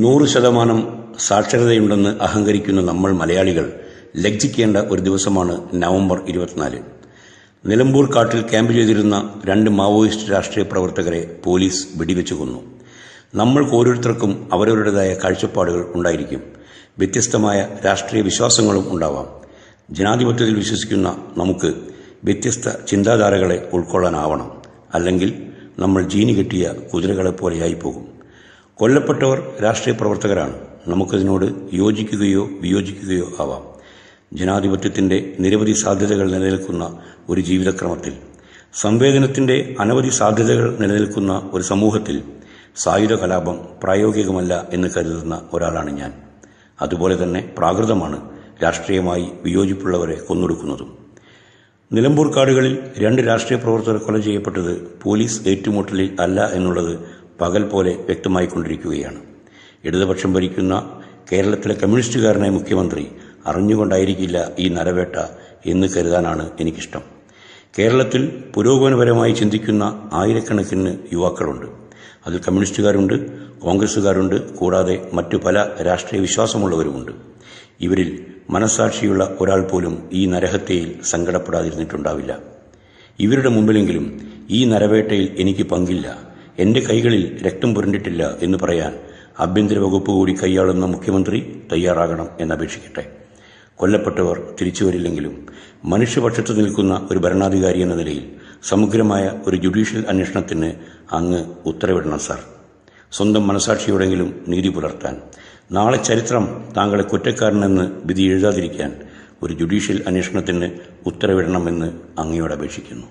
നൂറ് ശതമാനം സാക്ഷരതയുണ്ടെന്ന് അഹങ്കരിക്കുന്ന നമ്മൾ മലയാളികൾ ലജ്ജിക്കേണ്ട ഒരു ദിവസമാണ് നവംബർ ഇരുപത്തിനാല്. നിലമ്പൂർ കാട്ടിൽ ക്യാമ്പ് ചെയ്തിരുന്ന രണ്ട് മാവോയിസ്റ്റ് രാഷ്ട്രീയ പ്രവർത്തകരെ പോലീസ് വെടിവെച്ചു കൊന്നു. നമ്മൾക്ക് ഓരോരുത്തർക്കും അവരവരുടേതായ കാഴ്ചപ്പാടുകൾ ഉണ്ടായിരിക്കും. വ്യത്യസ്തമായ രാഷ്ട്രീയ വിശ്വാസങ്ങളും ഉണ്ടാവാം. ജനാധിപത്യത്തിൽ വിശ്വസിക്കുന്ന നമുക്ക് വ്യത്യസ്ത ചിന്താധാരകളെ ഉൾക്കൊള്ളാനാവണം. അല്ലെങ്കിൽ നമ്മൾ ജീനി കെട്ടിയ കുതിരകളെ പോലെയായി പോകും. കൊല്ലപ്പെട്ടവർ രാഷ്ട്രീയ പ്രവർത്തകരാണ്. നമുക്കതിനോട് യോജിക്കുകയോ വിയോജിക്കുകയോ ആവാം. ജനാധിപത്യത്തിന്റെ നിരവധി സാധ്യതകൾ നിലനിൽക്കുന്ന ഒരു ജീവിതക്രമത്തിൽ സംവേദനത്തിന്റെ അനവധി സാധ്യതകൾ നിലനിൽക്കുന്ന ഒരു സമൂഹത്തിൽ സായുധ കലാപം പ്രായോഗികമല്ല എന്ന് കരുതുന്ന ഒരാളാണ് ഞാൻ. അതുപോലെ തന്നെ പ്രാകൃതമാണ് രാഷ്ട്രീയമായി വിയോജിപ്പുള്ളവരെ കൊന്നൊടുക്കുന്നതും. നിലമ്പൂർ കാടുകളിൽ രണ്ട് രാഷ്ട്രീയ പ്രവർത്തകർ കൊല ചെയ്യപ്പെട്ടത് പോലീസ് ഏറ്റുമുട്ടലിൽ അല്ല എന്നുള്ളത് പകൽ പോലെ വ്യക്തമായി കൊണ്ടിരിക്കുകയാണ് ഇടതുപക്ഷം ഭരിക്കുന്ന കേരളത്തിലെ കമ്മ്യൂണിസ്റ്റുകാരനായ മുഖ്യമന്ത്രി അറിഞ്ഞുകൊണ്ടായിരിക്കില്ല ഈ നരവേട്ട എന്ന് കരുതാനാണ് എനിക്കിഷ്ടം. കേരളത്തിൽ പുരോഗമനപരമായി ചിന്തിക്കുന്ന ആയിരക്കണക്കിന് യുവാക്കളുണ്ട്. അതിൽ കമ്മ്യൂണിസ്റ്റുകാരുണ്ട് കോൺഗ്രസുകാരുണ്ട് കൂടാതെ മറ്റു പല രാഷ്ട്രീയ വിശ്വാസമുള്ളവരുമുണ്ട്. ഇവരിൽ മനസാക്ഷിയുള്ള ഒരാൾ പോലും ഈ നരഹത്യയിൽ സങ്കടപ്പെടാതിരുന്നിട്ടുണ്ടാവില്ല. ഇവരുടെ മുമ്പിലെങ്കിലും ഈ നരവേട്ടയിൽ എനിക്ക് പങ്കില്ല. എന്റെ കൈകളിൽ രക്തം പുരണ്ടിട്ടില്ല എന്ന് പറയാൻ ആഭ്യന്തര വകുപ്പ് കൂടി കൈയാളുന്ന മുഖ്യമന്ത്രി തയ്യാറാകണം എന്നപേക്ഷിക്കട്ടെ. കൊല്ലപ്പെട്ടവർ തിരിച്ചു വരില്ലെങ്കിലും മനുഷ്യപക്ഷത്ത് നിൽക്കുന്ന ഒരു ഭരണാധികാരി എന്ന നിലയിൽ സമഗ്രമായ ഒരു ജുഡീഷ്യൽ അന്വേഷണത്തിന് അങ്ങ് ഉത്തരവിടണം സാർ. സ്വന്തം മനസാക്ഷിയോടെങ്കിലും നീതി പുലർത്താൻ. നാളെ ചരിത്രം താങ്കളെ കുറ്റക്കാരനെന്ന് വിധി എഴുതാതിരിക്കാൻ ഒരു ജുഡീഷ്യൽ അന്വേഷണത്തിന് ഉത്തരവിടണമെന്ന് അങ്ങയോട് അപേക്ഷിക്കുന്നു.